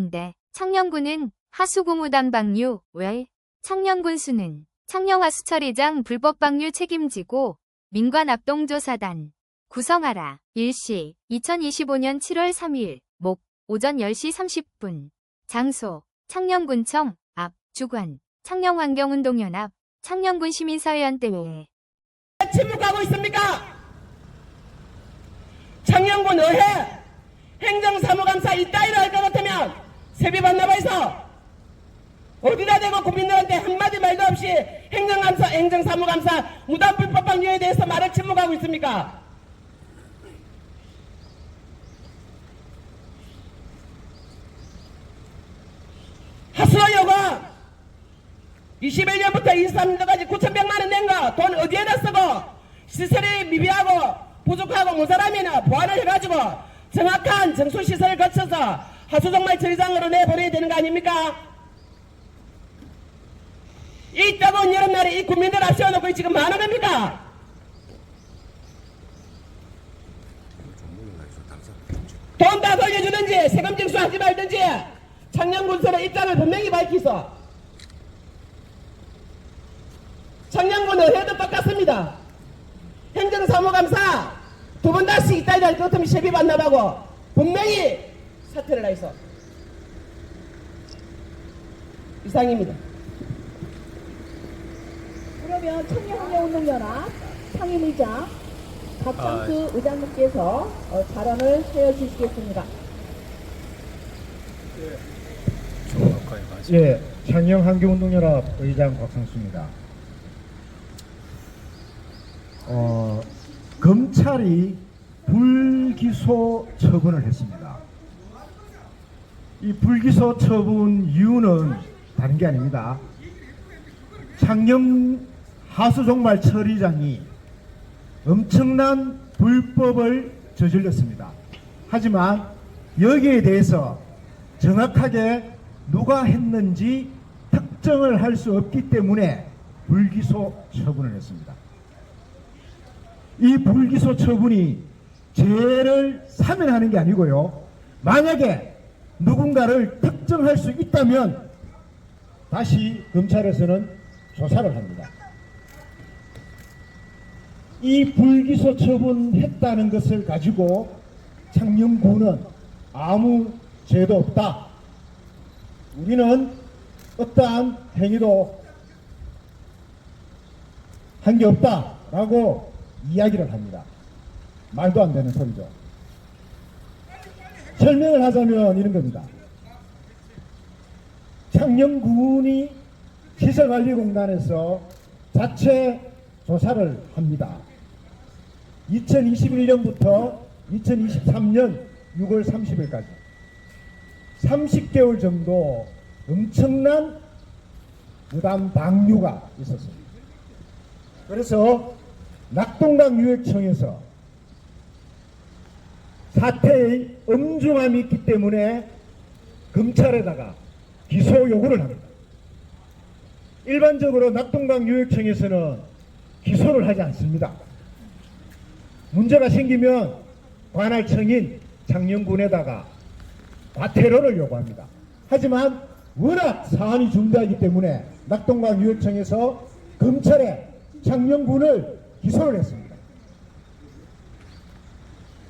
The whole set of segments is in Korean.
인데 창녕군은 하수고무단 방류 외 창녕군수는 창녕하수처리장 불법 방류 책임지고 민관 압동조사단 구성하라. 일시 2025년 7월 3일 목 오전 10시 30분 장소 창녕군청 앞 주관 창녕환경운동연합 창녕군 시민사회연대회. 침묵하고 있습니까? 창녕군 의회 행정사무감사 이따위로 할것 같으면 세비 반납해서 어디다 대고 국민들한테 한마디 말도 없이 행정감사, 행정사무감사 무단 불법 방류에 대해서 말을 침묵하고 있습니까? 하수도요가 21년부터 23년까지 9천백만 원 낸 거 돈 어디에다 쓰고 시설이 미비하고 부족하고 모자라면 보완을 해가지고 정확한 정수 시설을 거쳐서 하수종말 처리장으로 내보내야 되는 거 아닙니까? 이 뜨거운 여름날에 이 국민들 앞세워놓고 지금 뭐 하는 겁니까? 돈 다 돌려주든지 세금 징수하지 말든지 청년군선의 입장을 분명히 밝히소. 청년군 의회도 똑같습니다. 행정사무감사 두번 다시 이따위 할 것 같으면 세비 반납하고 분명히 사퇴를 하이소. 이상입니다. 그러면 청년환경운동연합 상임의장 박창수 의장님께서 어, 발언을 해주시겠습니다. 예, 창녕환경운동연합 의장 곽상수입니다. 어, 검찰이 불기소 처분을 했습니다. 이 불기소 처분 이유는 다른 게 아닙니다. 창녕 하수종말 처리장이 엄청난 불법을 저질렀습니다. 하지만 여기에 대해서 정확하게 누가 했는지 특정을 할 수 없기 때문에 불기소 처분을 했습니다. 이 불기소 처분이 죄를 사면하는 게 아니고요. 만약에 누군가를 특정할 수 있다면 다시 검찰에서는 조사를 합니다. 이 불기소 처분했다는 것을 가지고 창녕군은 아무 죄도 없다. 우리는 어떠한 행위도 한 게 없다라고 이야기를 합니다. 말도 안 되는 소리죠. 설명을 하자면 이런 겁니다. 창녕군이 시설관리공단에서 자체 조사를 합니다. 2021년부터 2023년 6월 30일까지 30개월 정도 엄청난 무단 방류가 있었습니다. 그래서 낙동강 유역청에서 사태의 엄중함이 있기 때문에 검찰에다가 기소 요구를 합니다. 일반적으로 낙동강 유역청에서는 기소를 하지 않습니다. 문제가 생기면 관할청인 장영군에다가 과태료를 요구합니다. 하지만 워낙 사안이 중대하기 때문에 낙동강 유역청에서 검찰에 장영군을 기소를 했습니다.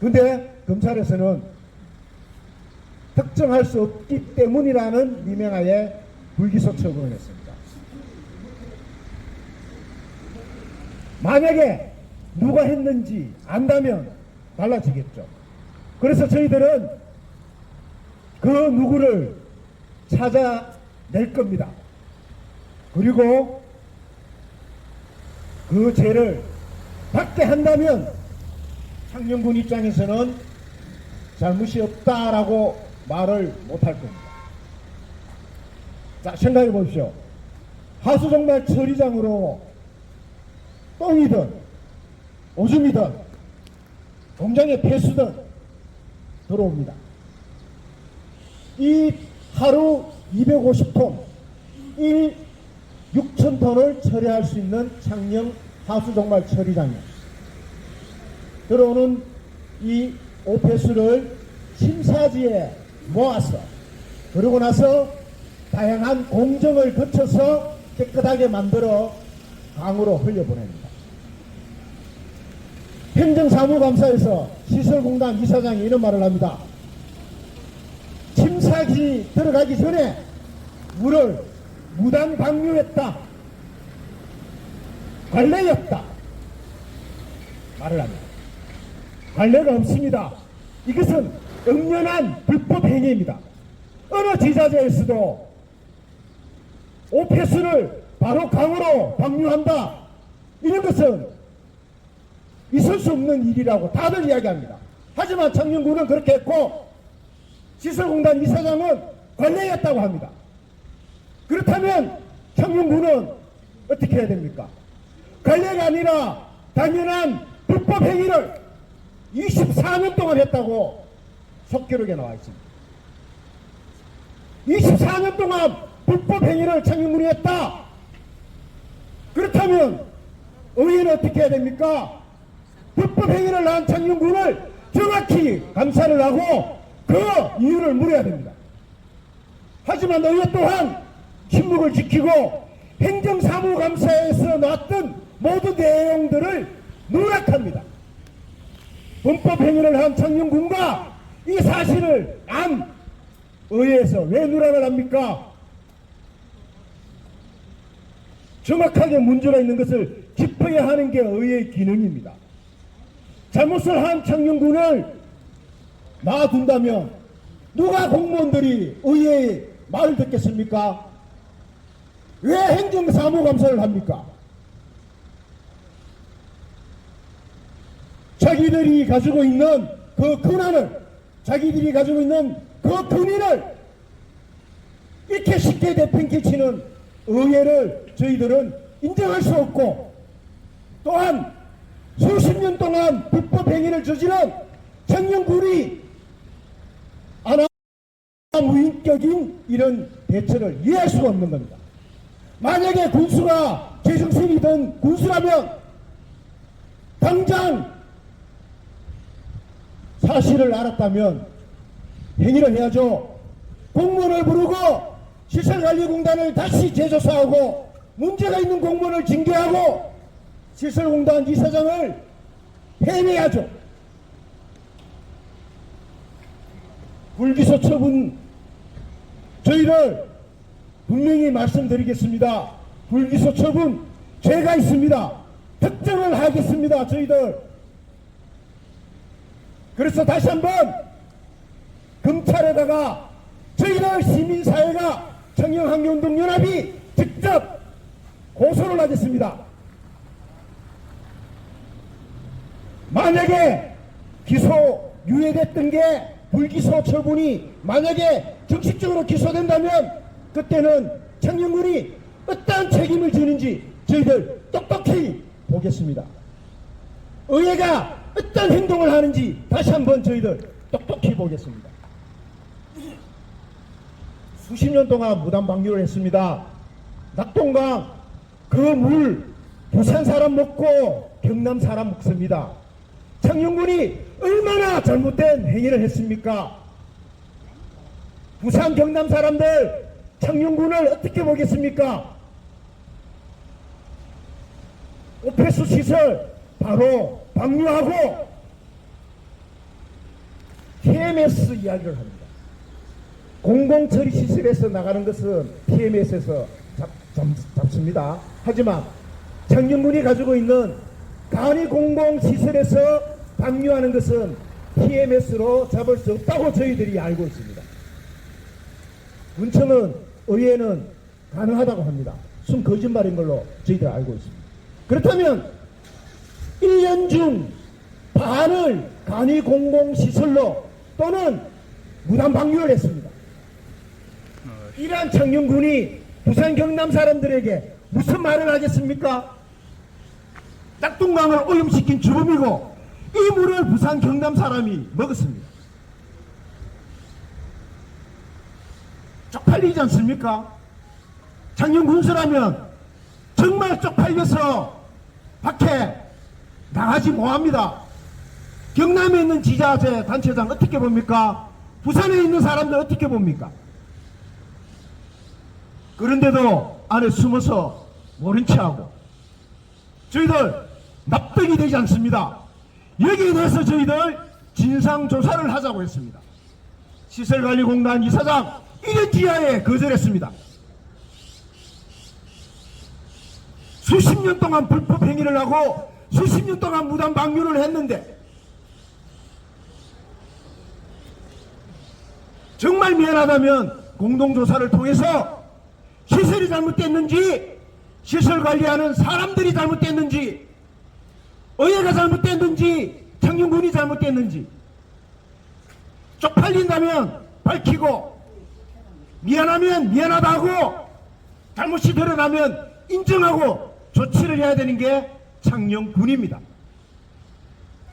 근데 검찰에서는 특정할 수 없기 때문이라는 미명하에 불기소 처분을 했습니다. 만약에 누가 했는지 안다면 달라지겠죠. 그래서 저희들은 그 누구를 찾아낼 겁니다. 그리고 그 죄를 받게 한다면 창녕군 입장에서는 잘못이 없다라고 말을 못할 겁니다. 자, 생각해 보십시오. 하수종말 처리장으로 똥이든 오줌이든 공장의 폐수든 들어옵니다. 이 하루 250톤, 1 6천 톤을 처리할 수 있는 창녕 하수종말 처리장에 들어오는 이 오폐수를 심사지에 모아서 그러고 나서 다양한 공정을 거쳐서 깨끗하게 만들어 강으로 흘려보냅니다. 행정사무감사에서 시설공단 이사장이 이런 말을 합니다. 침사기 들어가기 전에 물을 무단 방류했다. 관례였다. 말을 합니다. 관례가 없습니다. 이것은 엄연한 불법 행위입니다. 어느 지자체에서도 오폐수를 바로 강으로 방류한다. 이런 것은 있을 수 없는 일이라고 다들 이야기합니다. 하지만 청년군은 그렇게 했고 시설공단 이사장은 관례였다고 합니다. 그렇다면 청년군은 어떻게 해야 됩니까? 관례가 아니라 당연한 불법 행위를 24년 동안 했다고 속기록에 나와 있습니다. 24년 동안 불법 행위를 청년군이 했다. 그렇다면 의회는 어떻게 해야 됩니까? 불법 행위를 한 청년군을 정확히 감사를 하고 그 이유를 물어야 됩니다. 하지만 의회 또한 침묵을 지키고 행정사무감사에서 나왔던 모든 내용들을 누락합니다. 범법 행위를 한 청년군과 이 사실을 안 의회에서 왜 누락을 합니까? 정확하게 문제가 있는 것을 짚어야 하는 게 의회의 기능입니다. 잘못을 한 청년군을 놔둔다면 누가 공무원들이 의회의 말을 듣겠습니까? 왜 행정사무감사를 합니까? 자기들이 가지고 있는 그 권한을 자기들이 가지고 있는 그 권위를 이렇게 쉽게 대팽개치는 의회를 저희들은 인정할 수 없고 또한 수십 년 동안 불법 행위를 저지른 청년군이 아나 무인격인 이런 대처를 이해할 수가 없는 겁니다. 만약에 군수가 제정신이든 군수라면 당장 사실을 알았다면 행위를 해야죠. 공무원을 부르고 시설관리공단을 다시 재조사하고 문제가 있는 공무원을 징계하고 시설공단 이사장을 해내야죠. 불기소 처분 저희를 분명히 말씀드리겠습니다. 불기소 처분 죄가 있습니다. 특정을 하겠습니다. 저희들. 그래서 다시 한번 검찰에다가 저희들 시민사회가 청년환경운동연합이 직접 고소를 하겠습니다. 만약에 기소 유예됐던 게 불기소 처분이 만약에 정식적으로 기소된다면 그때는 청년군이 어떠한 책임을 지는지 저희들 똑똑히 보겠습니다. 의회가 어떤 행동을 하는지 다시 한번 저희들 똑똑히 보겠습니다. 수십 년 동안 무단 방류를 했습니다. 낙동강 그 물 부산 사람 먹고 경남 사람 먹습니다. 청년군이 얼마나 잘못된 행위를 했습니까? 부산 경남 사람들 청년군을 어떻게 보겠습니까? 오페스 시설 바로 방류하고 TMS 이야기를 합니다. 공공처리 시설에서 나가는 것은 TMS에서 잡, 잡, 잡습니다. 하지만 청년군이 가지고 있는 간이 공공시설에서 방류하는 것은 TMS로 잡을 수 없다고 저희들이 알고 있습니다. 문청은 의회는 가능하다고 합니다. 순 거짓말인 걸로 저희들 알고 있습니다. 그렇다면 1년 중 반을 간이 공공시설로 또는 무단 방류를 했습니다. 이러한 청년군이 부산 경남 사람들에게 무슨 말을 하겠습니까? 낙동강을 오염시킨 주범이고 이 물을 부산 경남 사람이 먹었습니다. 쪽팔리지 않습니까? 작년 군수라면 정말 쪽팔려서 밖에 나가지 못합니다. 경남에 있는 지자체 단체장 어떻게 봅니까? 부산에 있는 사람들 어떻게 봅니까? 그런데도 안에 숨어서 모른 체하고 저희들 납득이 되지 않습니다. 여기에 대해서 저희들 진상조사를 하자고 했습니다. 시설관리공단 이사장 1년 지하에 거절했습니다. 수십 년 동안 불법 행위를 하고 수십 년 동안 무단 방류를 했는데 정말 미안하다면 공동조사를 통해서 시설이 잘못됐는지 시설 관리하는 사람들이 잘못됐는지 의회가 잘못됐는지 청년군이 잘못됐는지 쪽팔린다면 밝히고 미안하면 미안하다고 잘못이 드러나면 인정하고 조치를 해야 되는 게 창녕군입니다.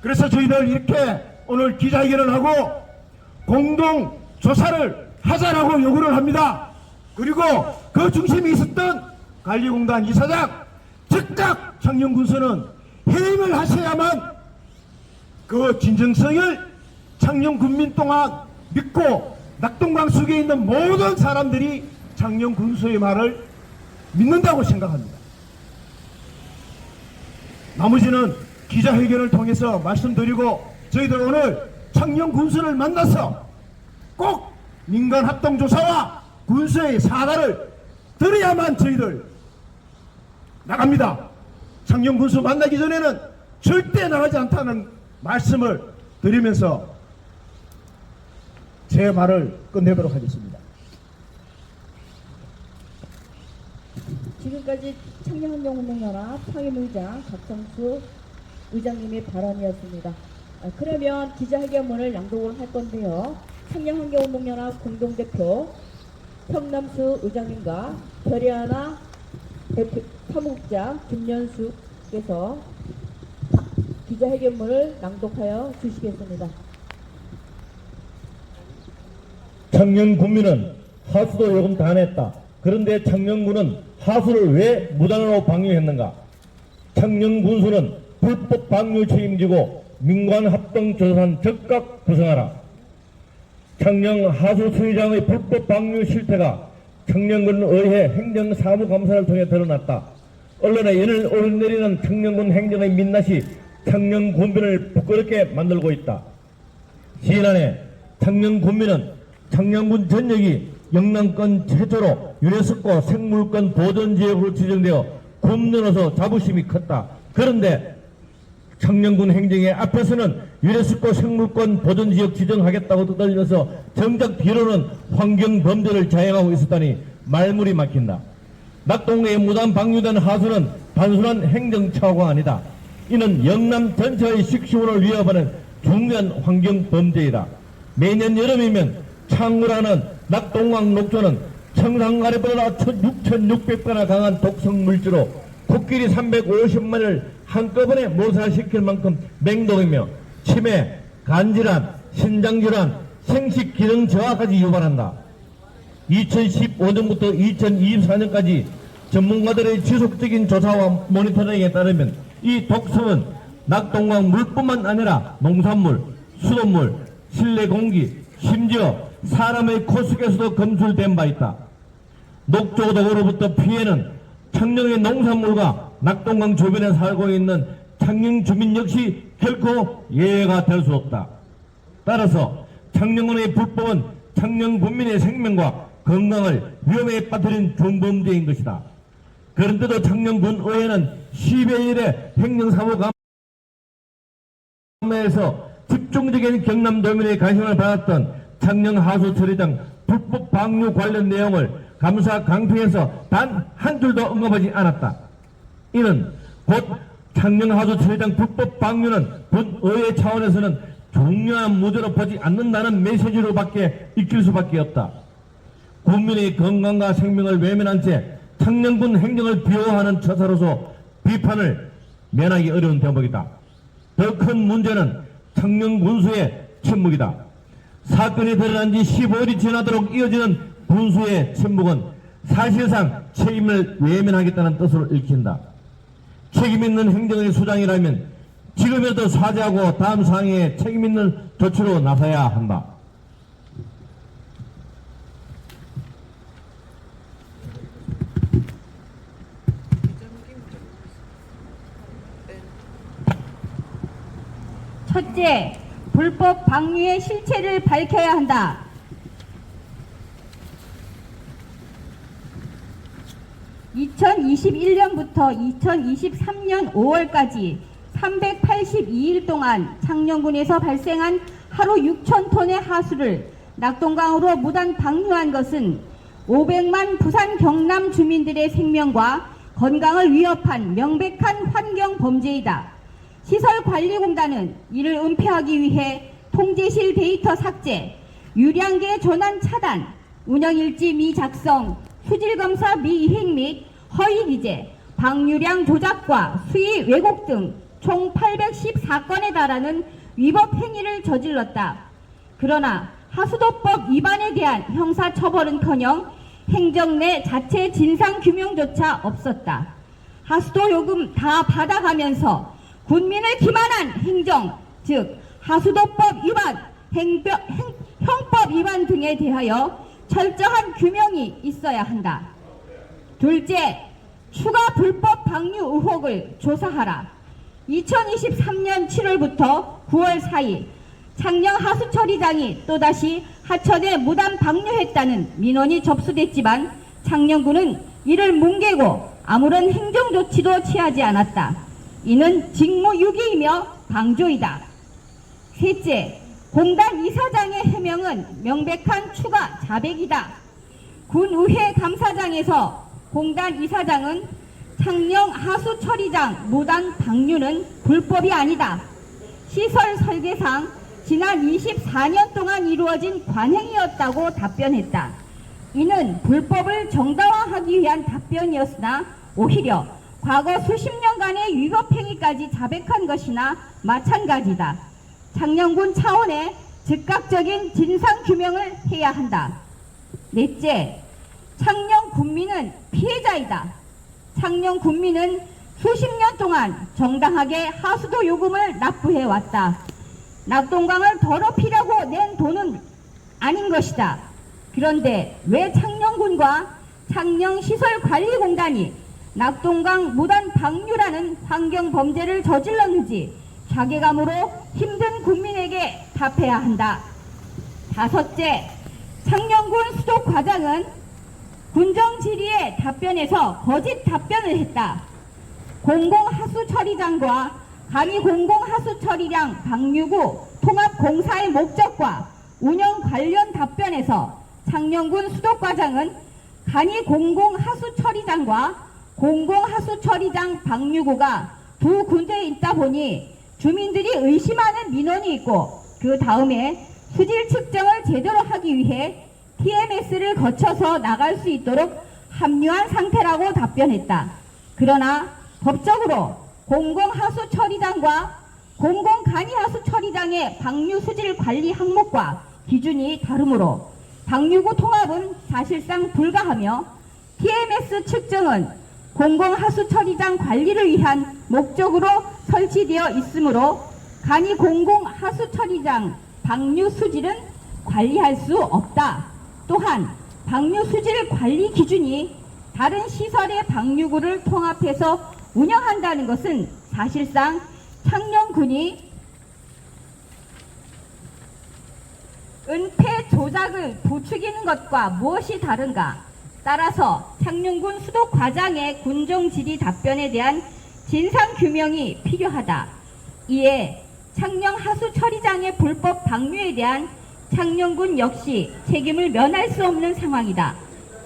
그래서 저희들 이렇게 오늘 기자회견을 하고 공동 조사를 하자라고 요구를 합니다. 그리고 그 중심에 있었던 관리공단 이사장 즉각 창녕군수는 해임을 하셔야만 그 진정성을 창녕군민 동안 믿고 낙동강 속에 있는 모든 사람들이 창녕군수의 말을 믿는다고 생각합니다. 나머지는 기자회견을 통해서 말씀드리고 저희들 오늘 청년 군수를 만나서 꼭 민간 합동 조사와 군수의 사과를 들어야만 저희들 나갑니다. 청년 군수 만나기 전에는 절대 나가지 않다는 말씀을 드리면서 제 말을 끝내도록 하겠습니다. 지금까지 청년환경운동연합 상임의장 박성수 의장님의 발언이었습니다. 아, 그러면 기자회견문을 낭독을 할 건데요. 청년환경운동연합 공동대표 평남수 의장님과 별이하나 대표 사무국장 김연숙께서 기자회견문을 낭독하여 주시겠습니다. 청년 군민은 하수도 요금 다 냈다. 그런데 청년군은 하수를 왜 무단으로 방류했는가? 청년 군수는 불법 방류 책임지고 민관 합동 조사단 즉각 구성하라. 청년 하수 수의장의 불법 방류 실태가 청년군 의회 행정사무감사를 통해 드러났다. 언론에 연을 오르내리는 청년군 행정의 민낯이 청년 군민을 부끄럽게 만들고 있다. 지난해 청년 군민은 청년군 전역이 영남권 최초로 유네스코 생물권 보존지역으로 지정되어 굶는어서 자부심이 컸다. 그런데 청년군 행정의 앞에서는 유네스코 생물권 보존지역 지정하겠다고 떠들면서 정작 뒤로는 환경 범죄를 자행하고 있었다니 말문이 막힌다. 낙동강에 무단 방류된 하수는 단순한 행정처가 아니다. 이는 영남 전체의 식시원을 위협하는 중요한 환경 범죄이다. 매년 여름이면 창물하는 낙동강 녹조는 청산가래보다 6,600배나 강한 독성 물질로 코끼리 350마리를 한꺼번에 모살시킬 만큼 맹독이며 치매, 간질환, 신장질환, 생식 기능 저하까지 유발한다. 2015년부터 2024년까지 전문가들의 지속적인 조사와 모니터링에 따르면 이 독성은 낙동강 물뿐만 아니라 농산물, 수돗물, 실내 공기, 심지어 사람의 코 속에서도 검출된 바 있다. 녹조독으로부터 피해는 청령의 농산물과 낙동강 주변에 살고 있는 청령 주민 역시 결코 예외가 될 수 없다. 따라서 청령군의 불법은 청령 군민의 생명과 건강을 위험에 빠뜨린 중범죄인 것이다. 그런데도 청령군 의회는 10여 일의 행정사무감 에서 집중적인 경남 도민의 관심을 받았던 청령 하수 처리장 불법 방류 관련 내용을 감사 강평에서 단 한 줄도 언급하지 않았다. 이는 곧 청령 하수 처리장 불법 방류는 본의회 차원에서는 중요한 문제로 보지 않는다는 메시지로밖에 익힐 수밖에 없다. 국민의 건강과 생명을 외면한 채 청년군 행정을 비호하는 처사로서 비판을 면하기 어려운 대목이다. 더 큰 문제는 청년 군수의 침묵이다. 사건이 드러난 지 15일이 지나도록 이어지는 분수의 침묵은 사실상 책임을 외면하겠다는 뜻으로 읽힌다. 책임있는 행정의 수장이라면 지금이라도 사죄하고 다음 사항에 책임있는 조치로 나서야 한다. 첫째, 불법 방류의 실체를 밝혀야 한다. (2021년부터 2023년 5월까지) 382일 동안 창녕군에서 발생한 하루 6천 톤의 하수를 낙동강으로 무단 방류한 것은 500만 부산 경남 주민들의 생명과 건강을 위협한 명백한 환경 범죄이다. 시설관리공단은 이를 은폐하기 위해 통제실 데이터 삭제, 유량계 전환 차단, 운영일지 미작성, 수질검사 미이행 및 허위 기재, 방류량 조작과 수위 왜곡 등 총 814건에 달하는 위법 행위를 저질렀다. 그러나 하수도법 위반에 대한 형사처벌은커녕 행정 내 자체 진상 규명조차 없었다. 하수도 요금 다 받아가면서 군민을 기만한 행정, 즉 하수도법 위반, 행벼, 행, 형법 위반 등에 대하여 철저한 규명이 있어야 한다. 둘째, 추가 불법 방류 의혹을 조사하라. 2023년 7월부터 9월 사이 창녕 하수처리장이 또다시 하천에 무단 방류했다는 민원이 접수됐지만 창녕군은 이를 뭉개고 아무런 행정 조치도 취하지 않았다. 이는 직무유기이며 방조이다. 셋째, 공단 이사장의 해명은 명백한 추가 자백이다. 군의회 감사장에서 공단 이사장은 창녕 하수 처리장 무단 방류는 불법이 아니다. 시설 설계상 지난 24년 동안 이루어진 관행이었다고 답변했다. 이는 불법을 정당화하기 위한 답변이었으나 오히려 과거 수십 년간의 위법행위까지 자백한 것이나 마찬가지다. 창녕군 차원의 즉각적인 진상규명을 해야 한다. 넷째, 창녕 군민은 피해자이다. 창녕 군민은 수십 년 동안 정당하게 하수도 요금을 납부해 왔다. 낙동강을 더럽히려고 낸 돈은 아닌 것이다. 그런데 왜 창녕군과 창녕시설관리공단이 낙동강 무단 방류라는 환경 범죄를 저질렀는지 자괴감으로 힘든 국민에게 답해야 한다. 다섯째, 창녕군 수도 과장은 군정 질의에 답변에서 거짓 답변을 했다. 공공하수 처리장과 감히 공공하수 처리장 방류구 통합공사의 목적과 운영 관련 답변에서 창녕군 수도과장은 간이 공공하수 처리장과 공공하수처리장 방류구가 두 군데에 있다 보니 주민들이 의심하는 민원이 있고 그 다음에 수질 측정을 제대로 하기 위해 TMS를 거쳐서 나갈 수 있도록 합류한 상태라고 답변했다. 그러나 법적으로 공공하수처리장과 공공간이하수처리장의 방류 수질 관리 항목과 기준이 다르므로 방류구 통합은 사실상 불가하며 TMS 측정은 공공하수처리장 관리를 위한 목적으로 설치되어 있으므로 간이 공공하수처리장 방류 수질은 관리할 수 없다. 또한 방류 수질 관리 기준이 다른 시설의 방류구를 통합해서 운영한다는 것은 사실상 창녕군이 은폐 조작을 부추기는 것과 무엇이 다른가? 따라서 창녕군 수도 과장의 군정 질의 답변에 대한 진상 규명이 필요하다. 이에 창녕 하수 처리장의 불법 방류에 대한 창녕군 역시 책임을 면할 수 없는 상황이다.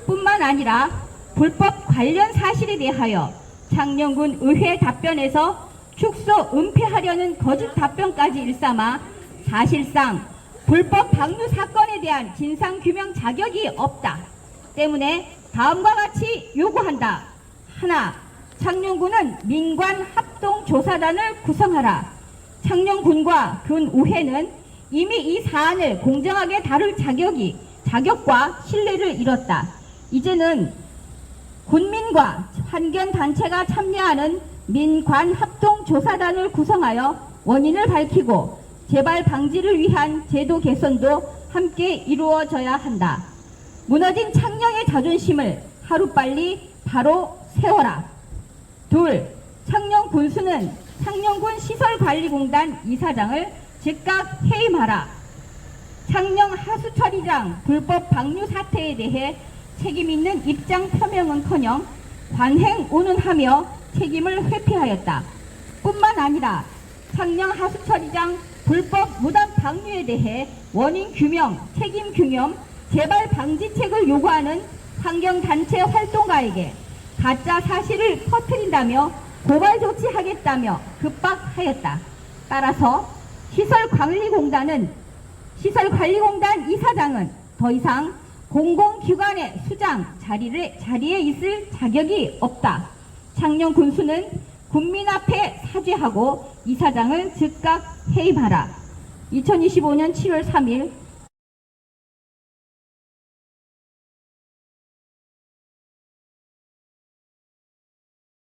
뿐만 아니라 불법 관련 사실에 대하여 창녕군 의회 답변에서 축소 은폐하려는 거짓 답변까지 일삼아 사실상 불법 방류 사건에 대한 진상 규명 자격이 없다. 때문에 다음과 같이 요구한다. 하나, 창녕군은 민관 합동 조사단을 구성하라. 창녕군과 군의회는 이미 이 사안을 공정하게 다룰 자격이 자격과 신뢰를 잃었다. 이제는 군민과 환경 단체가 참여하는 민관 합동 조사단을 구성하여 원인을 밝히고 재발 방지를 위한 제도 개선도 함께 이루어져야 한다. 무너진 창녕의 자존심을 하루빨리 바로 세워라. 둘, 창녕 군수는 창녕군 시설관리공단 이사장을 즉각 해임하라. 창녕 하수처리장 불법 방류 사태에 대해 책임 있는 입장 표명은커녕 관행 운운하며 책임을 회피하였다. 뿐만 아니라 창녕 하수처리장 불법 무단 방류에 대해 원인 규명, 책임 규명, 재발 방지책을 요구하는 환경단체 활동가에게 가짜 사실을 퍼뜨린다며 고발 조치하겠다며 급박하였다. 따라서 시설관리공단은 시설관리공단 이사장은 더 이상 공공기관의 수장 자리를, 자리에 있을 자격이 없다. 창녕 군수는 국민 앞에 사죄하고 이사장을 즉각 해임하라. 2025년 7월 3일